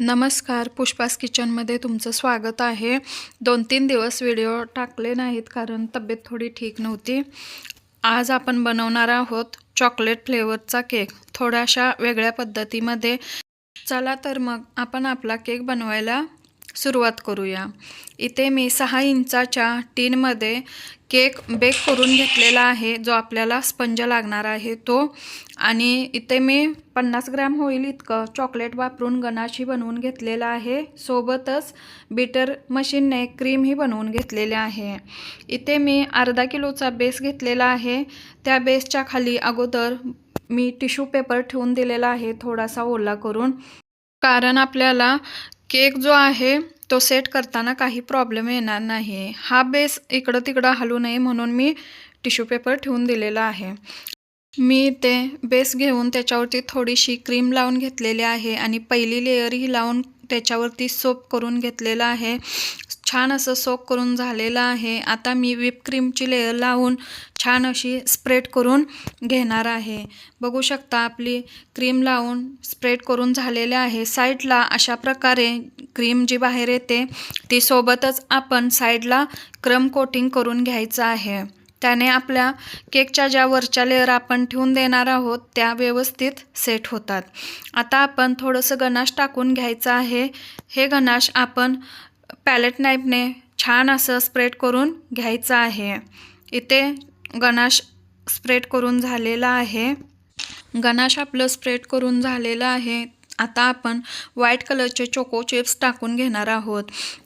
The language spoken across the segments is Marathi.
नमस्कार पुष्पास किचनमध्ये तुमचं स्वागत आहे. दोन तीन दिवस व्हिडिओ टाकले नाहीत कारण तब्येत थोडी ठीक नव्हती. आज आपण बनवणार आहोत चॉकलेट फ्लेवरचा केक. थोड्याशा वेगळ्या पद्धतीमध्ये चला तर मग आपण आपला केक बनवायला सुरुवात करूया. इथे मी सहा इंचाच्या टीनमध्ये केक बेक करून घेतलेला आहे जो आपल्याला स्पंज लागणार आहे तो. आणि इथे मी पन्नास ग्रॅम होईल इतकं चॉकलेट वापरून गनाशी बनवून घेतलेला आहे. सोबतच बीटर मशीनने क्रीमही बनवून घेतलेले आहे. इथे मी अर्धा किलोचा बेस घेतलेला आहे. त्या बेसच्या खाली अगोदर मी टिश्यू पेपर ठेवून दिलेला आहे थोडासा ओला करून. कारण आपल्याला केक जो आहे तो सेट करताना काही प्रॉब्लेम येणार नाही. हा बेस इकडं तिकडं हलू नये म्हणून मी टिश्यू पेपर ठेवून दिलेला आहे. मी ते बेस घेऊन त्याच्यावरती थोडीशी क्रीम लावून घेतलेली आहे आणि पहिली लेअरही लावून त्याच्यावरती सोप करून घेतलेलं आहे. छान असं सोक करून झालेलं आहे. आता मी व्हिप क्रीमची लेअर लावून छान अशी स्प्रेड करून घेणार आहे. बघू शकता आपली क्रीम लावून स्प्रेड करून झालेले आहे. साईडला अशा प्रकारे क्रीम जी बाहेर येते ती सोबतच आपण साईडला क्रम कोटिंग करून घ्यायचं आहे. त्याने आपल्या केकच्या ज्या वरच्या लेअर आपण ठेवून देणार आहोत त्या व्यवस्थित सेट होतात. आता आपण थोडंसं गनाश टाकून घ्यायचं आहे. हे गनाश आपण पॅलेट नाईफने छान असं स्प्रेड करून घ्यायचं आहे. इथे गनाश स्प्रेड करून झालेला आहे. गनाश आपलं स्प्रेड करून झालेलं आहे. आता आपण व्हाईट कलरचे चोको चिप्स टाकून घेणार आहोत.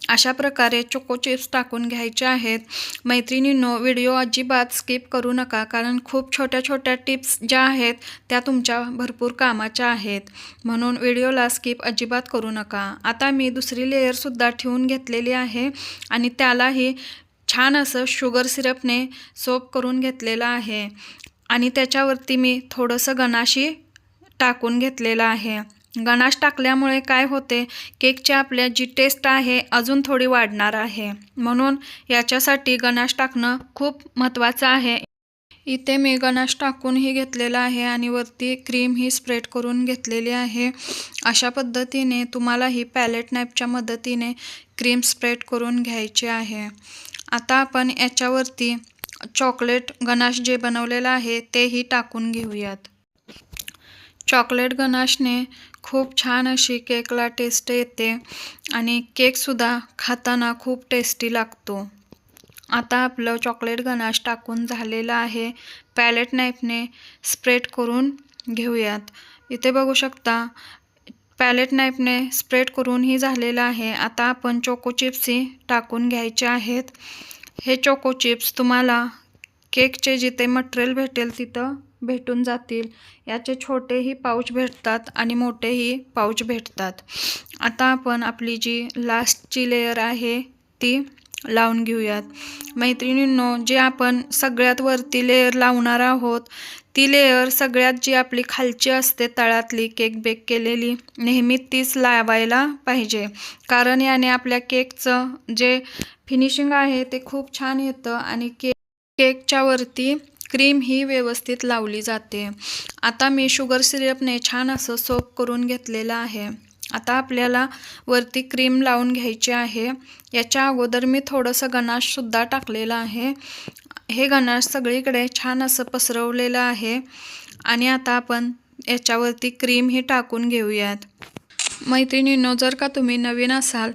अशा प्रकारे चोको चिप्स टाकून घ्यायचे आहेत. मैत्रिणींनो व्हिडिओ अजिबात स्किप करू नका कारण खूप छोट्या छोट्या टिप्स ज्या आहेत त्या तुमच्या भरपूर कामाच्या आहेत. म्हणून व्हिडिओला स्किप अजिबात करू नका. आता मी दुसरी लेअरसुद्धा ठेवून घेतलेली आहे आणि त्यालाही छान असं शुगर सिरपने सोप करून घेतलेलं आहे. आणि त्याच्यावरती मी थोडंसं गणाशी टाकून घेतलेलं आहे. गणाश टाकल्यामुळे काय होते? केकची आपल्या जी टेस्ट आहे अजून थोडी वाढणार आहे. म्हणून याच्यासाठी गणाश टाकणं खूप महत्त्वाचं आहे. इथे मी गणाश टाकूनही घेतलेला आहे आणि वरती क्रीम ही स्प्रेड करून घेतलेली आहे. अशा पद्धतीने तुम्हाला ही पॅलेट नाईपच्या मदतीने क्रीम स्प्रेड करून घ्यायची आहे. आता आपण याच्यावरती चॉकलेट गणाश जे बनवलेलं आहे तेही टाकून घेऊयात. चॉकलेट गणाशने खूप छान अशी केकला टेस्ट येते आणि केकसुद्धा खाताना खूप टेस्टी लागतो. आता आपलं चॉकलेट गणाश टाकून झालेलं आहे. पॅलेट नाईफने स्प्रेड करून घेऊयात. इथे बघू शकता पॅलेट नाईफने स्प्रेड करूनही झालेलं आहे. आता आपण चोको चिप्सही टाकून घ्यायचे आहेत. हे चोको चिप्स तुम्हाला केकचे जिथे मटेरियल भेटेल तिथं भेटून जातील. याचे छोटेही पाऊच भेटतात आणि मोठेही पाऊच भेटतात. आता आपण आपली जी लास्टची लेयर आहे ती लावून घेऊयात. मैत्रिणींनो जे आपण सगळ्यात वरती लेयर लावणार आहोत ती लेयर सगळ्यात जी आपली खालची असते तळातली केक बेक केलेली नेहमी तीच लावायला पाहिजे. कारण याने आपल्या केकचं जे फिनिशिंग आहे ते खूप छान येतं आणि केक केकच्या वरती क्रीम ही व्यवस्थित लावली जाते. आता मी शुगर सिरपने छान असं सोप करून घेतलेलं आहे. आता आपल्याला वरती क्रीम लावून घ्यायची आहे. याच्या अगोदर मी थोडंसं गणाशसुद्धा टाकलेलं आहे. हे गणाश सगळीकडे छान असं पसरवलेलं आहे. आणि आता आपण याच्यावरती क्रीम ही टाकून घेऊयात. मैत्रिणींनो जर का तुम्ही नवीन असाल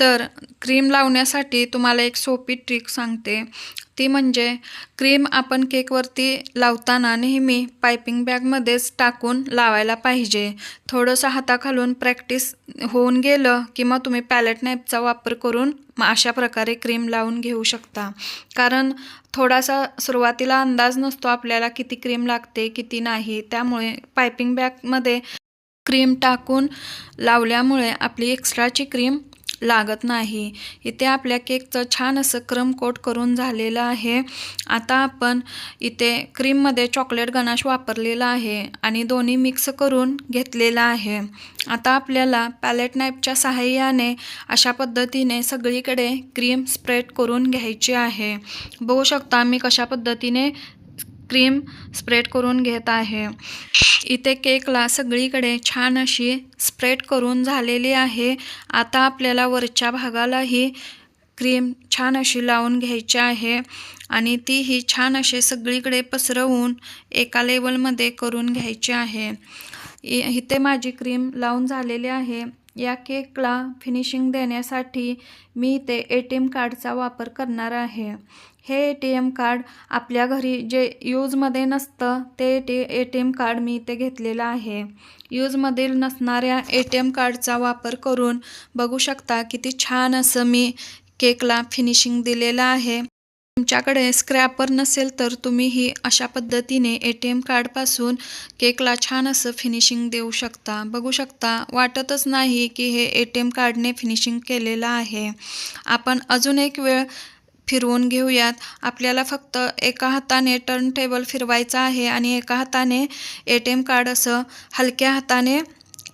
तर क्रीम लावण्यासाठी तुम्हाला एक सोपी ट्रिक सांगते. ती म्हणजे क्रीम आपण केकवरती लावताना नेहमी पायपिंग बॅगमध्येच टाकून लावायला पाहिजे. थोडंसं हाताखालून प्रॅक्टिस होऊन गेलं की मग तुम्ही पॅलेट नाईपचा वापर करून अशा प्रकारे क्रीम लावून घेऊ शकता. कारण थोडासा सुरुवातीला अंदाज नसतो आपल्याला किती क्रीम लागते किती नाही. त्यामुळे पायपिंग बॅगमध्ये क्रीम टाकून लावल्यामुळे आपली एक्स्ट्राची क्रीम लागत नाही. इथे आपल्या केकचं छान असं क्रम कोट करून झालेलं आहे. आता आपण इथे क्रीममध्ये चॉकलेट गणाश वापरलेला आहे आणि दोन्ही मिक्स करून घेतलेला आहे. आता आपल्याला पॅलेट नाईपच्या सहाय्याने अशा पद्धतीने सगळीकडे क्रीम स्प्रेड करून घ्यायची आहे. बघू शकता मी कशा पद्धतीने क्रीम स्प्रेड करून घेत आहे. इथे केकला सगळीकडे छान अशी स्प्रेड करून झालेली आहे. आता आपल्याला वरच्या भागालाही क्रीम छान अशी लावून घ्यायची आहे आणि ती ही छान असे सगळीकडे पसरवून एका लेवलमध्ये करून घ्यायची आहे. इ- इथे माझी क्रीम लावून झालेली आहे. या केकला फिनिशिंग देण्यासाठी मी ते ए टी एम कार्डचा वापर करणार आहे. हे ए टी एम कार्ड आपल्या घरी जे यूजमध्ये नसतं ते T A T M card मी इथे घेतलेलं आहे. यूजमधील नसणाऱ्या ए टी एम कार्डचा वापर करून बघू शकता किती छान असं मी केकला फिनिशिंग दिलेलं आहे. तुमच्याकडे स्क्रॅपर नसेल तर तुम्हीही अशा पद्धतीने ए टी एम कार्डपासून केकला छान असं फिनिशिंग देऊ शकता. बघू शकता वाटतच नाही की हे ए टी एम कार्डने फिनिशिंग केलेलं आहे. आपण अजून एक वेळ फिरवून घेऊयात. आपल्याला फक्त एका हाताने टर्न टेबल फिरवायचा आहे आणि एका हाताने ए टी एम कार्ड असं हलक्या हाताने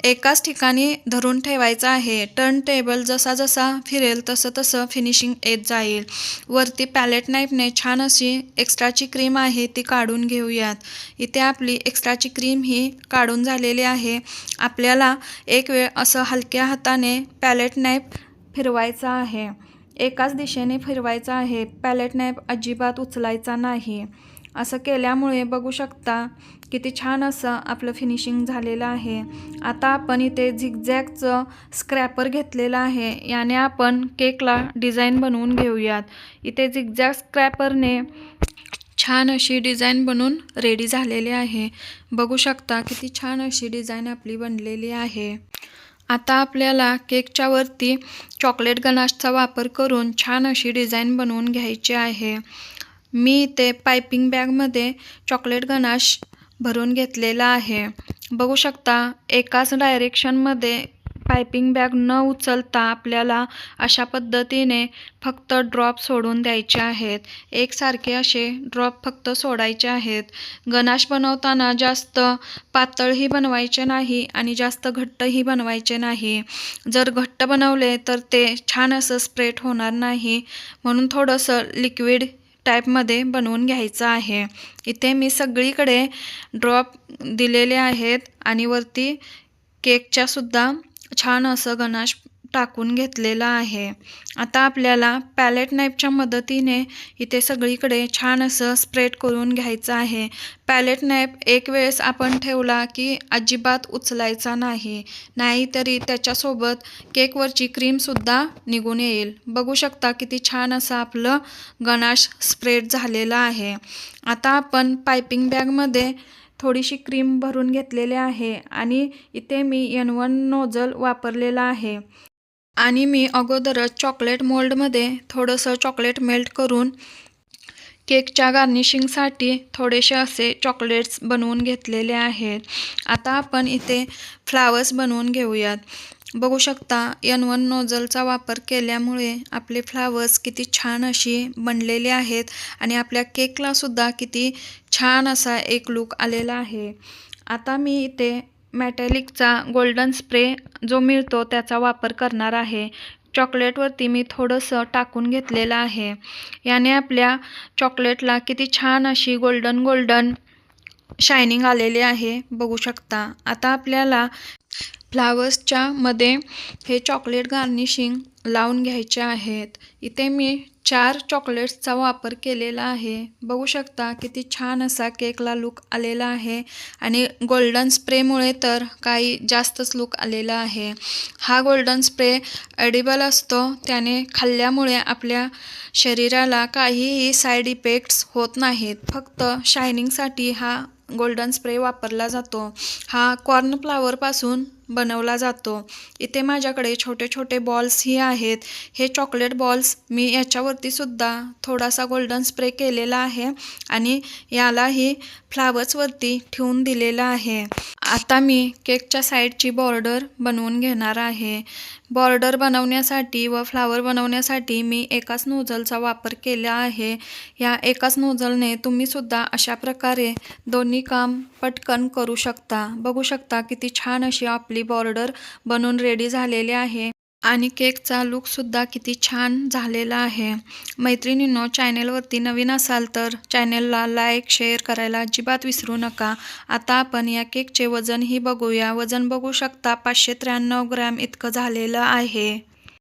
एकाच ठिकाणी धरून ठेवायचं आहे. टर्न टेबल जसा जसा फिरेल तसं तसं फिनिशिंग येत जाईल. वरती पॅलेट नाईफने छान अशी एक्स्ट्राची क्रीम आहे ती काढून घेऊयात. इथे आपली एक्स्ट्राची क्रीम ही काढून झालेली आहे. आपल्याला एक वेळ असं हलक्या हाताने पॅलेट नाईफ फिरवायचा आहे. एकाच दिशेने फिरवायचा आहे. पॅलेट नाईफ अजिबात उचलायचा नाही. असं केल्यामुळे बघू शकता किती छान असं आपलं फिनिशिंग झालेलं आहे. आता आपण इथे झिगझॅगचं स्क्रॅपर घेतलेलं आहे. याने आपण केकला डिझाईन बनवून घेऊयात. इथे झिगझॅग स्क्रॅपरने छान अशी डिझाईन बनवून रेडी झालेली आहे. बघू शकता किती छान अशी डिझाईन आपली बनलेली आहे. आता आपल्याला केकच्या वरती चॉकलेट गनाशचा वापर करून छान अशी डिझाईन बनवून घ्यायची आहे. मी इथे पायपिंग बॅगमध्ये चॉकलेट गनाश भरून घेतलेला आहे. बघू शकता एकाच डायरेक्शनमध्ये पायपिंग बॅग न उचलता आपल्याला अशा पद्धतीने फक्त ड्रॉप सोडून द्यायचे आहेत. एकसारखे असे ड्रॉप फक्त सोडायचे आहेत. गणाश बनवताना जास्त पातळही बनवायचे नाही आणि जास्त घट्टही बनवायचे नाही. जर घट्ट बनवले तर ते छान असं स्प्रेड होणार नाही. म्हणून थोडंसं लिक्विड टाईपमध्ये बनवून घ्यायचं आहे. इथे मी सगळीकडे ड्रॉप दिलेले आहेत आणि वरती केकच्यासुद्धा छान असं गणाश टाकून घेतलेलं आहे. आता आपल्याला पॅलेट नाईपच्या मदतीने इथे सगळीकडे छान असं स्प्रेड करून घ्यायचं आहे. पॅलेट नाईप एक वेळेस आपण ठेवला की अजिबात उचलायचा नाही. नाहीतरी त्याच्यासोबत केकवरची क्रीमसुद्धा निघून येईल. बघू शकता किती छान असं आपलं गणाश स्प्रेड झालेलं आहे. आता आपण पायपिंग बॅगमध्ये थोडीशी क्रीम भरून घेतलेली आहे आणि इथे मी एन वन नोझल वापरलेला आहे. आणि मी अगोदरच चॉकलेट मोल्डमध्ये थोडंसं चॉकलेट मेल्ट करून केकच्या गार्निशिंगसाठी थोडेसे असे चॉकलेट्स बनवून घेतलेले आहेत. आता आपण इथे फ्लावर्स बनवून घेऊयात. बघू शकता यन वन नोझलचा वापर केल्यामुळे आपले फ्लावर्स किती छान अशी बनलेले आहेत आणि आपल्या केकलासुद्धा किती छान असा एक लूक आलेला आहे. आता मी इथे मॅटॅलिकचा गोल्डन स्प्रे जो मिळतो त्याचा वापर करणार आहे. चॉकलेटवरती मी थोडंसं टाकून घेतलेलं आहे. याने आपल्या चॉकलेटला किती छान अशी गोल्डन गोल्डन शायनिंग आलेली आहे. बघू शकता. आता आपल्याला फ्लावर्सच्या मध्ये हे चॉकलेट गार्निशिंग लावून घ्यायचे आहेत. इथे मी चार चॉकलेट्सचा वापर केलेला आहे. बघू शकता किती छान असा केकला लूक आलेला आहे. आणि गोल्डन स्प्रेमुळे तर काही जास्तच लूक आलेला आहे. हा गोल्डन स्प्रे एडिबल असतो. त्याने खाल्ल्यामुळे आपल्या शरीराला काहीही साईड इफेक्ट्स होत नाहीत. फक्त शायनिंगसाठी हा गोल्डन स्प्रे वापरला जातो. हा कॉर्नफ्लावरपासून बनवला जातो. इथे माझ्याकडे छोटे छोटे बॉल्सही आहेत. हे चॉकलेट बॉल्स मी याच्यावरती सुद्धा थोडासा गोल्डन स्प्रे केलेला आहे आणि यालाही फ्लावर्सवरती ठेवून दिलेला आहे. आता मी केकच्या साईडची बॉर्डर बनवून घेणार आहे. बॉर्डर बनवण्यासाठी व फ्लावर बनवण्यासाठी मी एकाच नोझलचा वापर केला आहे. या एकाच नोझलने तुम्हीसुद्धा अशा प्रकारे दोन्ही काम पटकन करू शकता. बघू शकता किती छान अशी आपली बॉर्डर बनवून रेडी झालेली आहे. आणि केकचा लुकसुद्धा किती छान झालेला आहे. मैत्रिणींनो चॅनेलवरती नवीन असाल तर चॅनेलला लाईक शेअर करायला अजिबात विसरू नका. आता आपण या केकचे वजनही बघूया. वजन बघू शकता पाचशे त्र्याण्णव ग्रॅम इतकं झालेलं आहे.